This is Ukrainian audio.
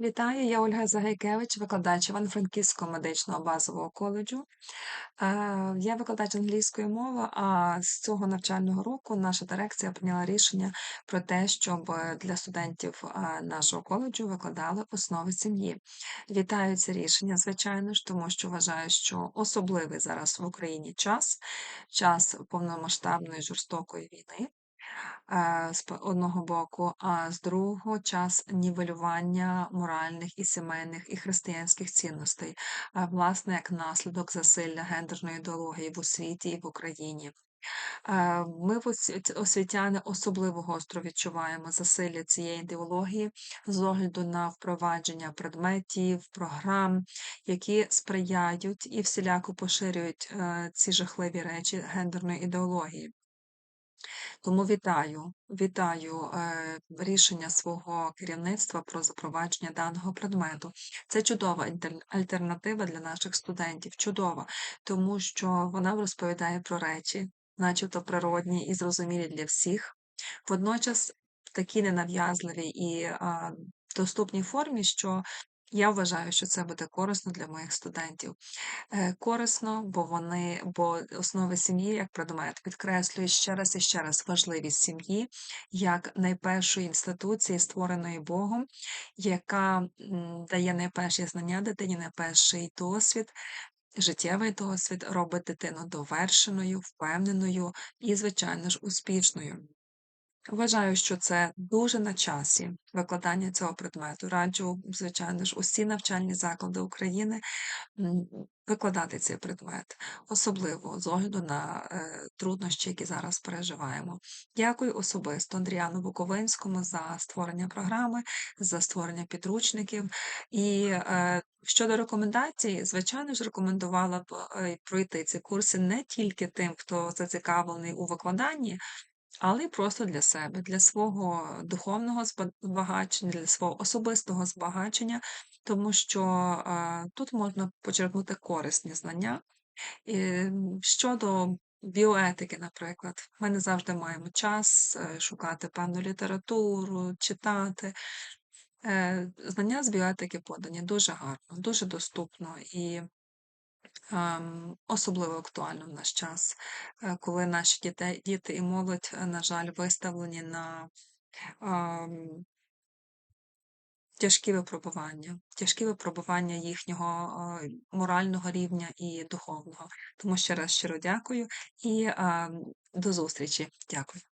Вітаю, я Ольга Загайкевич, викладач Івано-Франківського медичного базового коледжу. Я викладач англійської мови, а з цього навчального року наша дирекція прийняла рішення про те, щоб для студентів нашого коледжу викладали основи сім'ї. Вітаю це рішення, звичайно ж, тому що вважаю, що особливий зараз в Україні час, час повномасштабної жорстокої війни з одного боку, а з другого час нівелювання моральних і сімейних і християнських цінностей, е, власне, як наслідок засилля гендерної ідеології в освіті і в Україні. Е, Ми освітяни особливо гостро відчуваємо засилля цієї ідеології з огляду на впровадження предметів, програм, які сприяють і всіляко поширюють е, ці жахливі речі гендерної ідеології. Тому вітаю, вітаю е, рішення свого керівництва про запровадження даного предмету. Це чудова альтернатива для наших студентів. Чудова, тому що вона розповідає про речі, начебто природні і зрозумілі для всіх. Водночас в такій ненав'язливій і а, доступній формі, що я вважаю, що це буде корисно для моїх студентів. Е, Корисно, бо вони, бо основи сім'ї як предмет підкреслює ще раз і ще раз важливість сім'ї як найпершої інституції, створеної Богом, яка дає найперші знання дитині, найперший досвід, життєвий досвід, робить дитину довершеною, впевненою і, звичайно ж, успішною. Вважаю, що це дуже на часі викладання цього предмету. Раджу, звичайно ж, усі навчальні заклади України викладати цей предмет, особливо з огляду на е, труднощі, які зараз переживаємо. Дякую особисто Андріану Буковинському за створення програми, за створення підручників. І е, щодо рекомендацій, звичайно ж, рекомендувала б е, пройти ці курси не тільки тим, хто зацікавлений у викладанні але й просто для себе, для свого духовного збагачення, для свого особистого збагачення, тому що а, тут можна почерпнути корисні знання. І, щодо біоетики, наприклад, ми не завжди маємо час е, шукати певну літературу, читати. Е, Знання з біоетики подані дуже гарно, дуже доступно і особливо актуально в наш час, е, коли наші діти, діти і молодь, е, на жаль, виставлені на ем, тяжкі випробування, тяжкі випробування їхнього е, морального рівня і духовного. Тому ще раз щиро дякую і ем, до зустрічі. Дякую.